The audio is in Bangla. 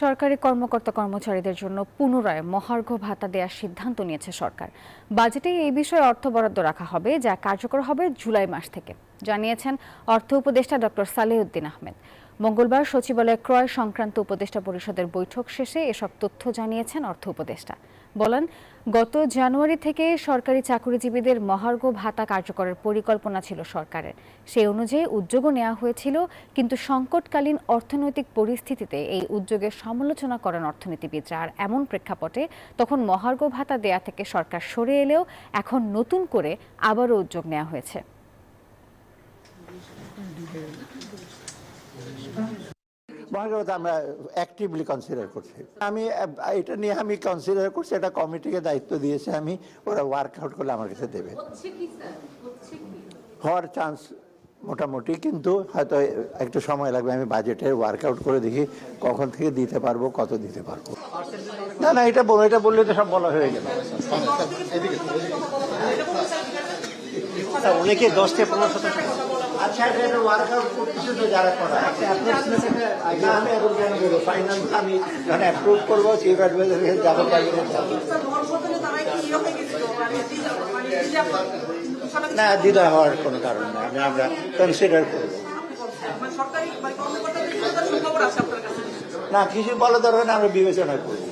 সরকারি কর্মকর্তা কর্মচারীদের জন্য পুনরায় মহার্ঘ ভাতা দেওয়ার সিদ্ধান্ত নিয়েছে সরকার। বাজেটে এই বিষয়ে অর্থ বরাদ্দ রাখা হবে, যা কার্যকর হবে জুলাই মাস থেকে। জানিয়েছেন অর্থ উপদেষ্টা ডক্টর সালেউদ্দিন আহমেদ। মঙ্গলবার সচিবালয়ে ক্রয় সংক্রান্ত উপদেষ্টা পরিষদের বৈঠক শেষে এসব তথ্য জানিয়েছেন অর্থ উপদেষ্টা। বলেন, গত জানুয়ারি থেকে সরকারি চাকরিজীবীদের মহার্ঘ ভাতা কার্যকরের পরিকল্পনা ছিল সরকারের। সেই অনুযায়ী উদ্যোগও নেওয়া হয়েছিল, কিন্তু সংকটকালীন অর্থনৈতিক পরিস্থিতিতে এই উদ্যোগের সমালোচনা করেন অর্থনীতিবিদরা। আর এমন প্রেক্ষাপটে তখন মহার্ঘ ভাতা দেয়া থেকে সরকার সরে এলেও এখন নতুন করে আবারও উদ্যোগ নেওয়া হয়েছে। মহানগরতা আমরা অ্যাক্টিভলি কনসিডার করছি। আমি এটা নিয়ে আমি কনসিডার করছি এটা কমিটিকে দায়িত্ব দিয়েছে আমি ওরা ওয়ার্কআউট করলে আমার কাছে দেবে। হওয়ার চান্স মোটামুটি কিন্তু হয়তো একটু সময় লাগবে আমি বাজেটে ওয়ার্কআউট করে দেখি কখন থেকে দিতে পারব কত দিতে পারব। না না এটা বলো এটা বললে তো সব বলা হয়ে গেল অনেকে দশ থেকে পনেরো শতাংশ আচ্ছা এটা ওয়ার্কআউট করতেছে তো যারা করা। আগে আমি এখন কেন বলব ফাইনাল আমি যখন অ্যাপ্রুভ করব অ্যাডভাইজার যাব না দ্বিধা হওয়ার কোনো কারণ নেই আমি আমরা কনসিডার করব। না কিছু বলা দরকার না আমরা বিবেচনা করব।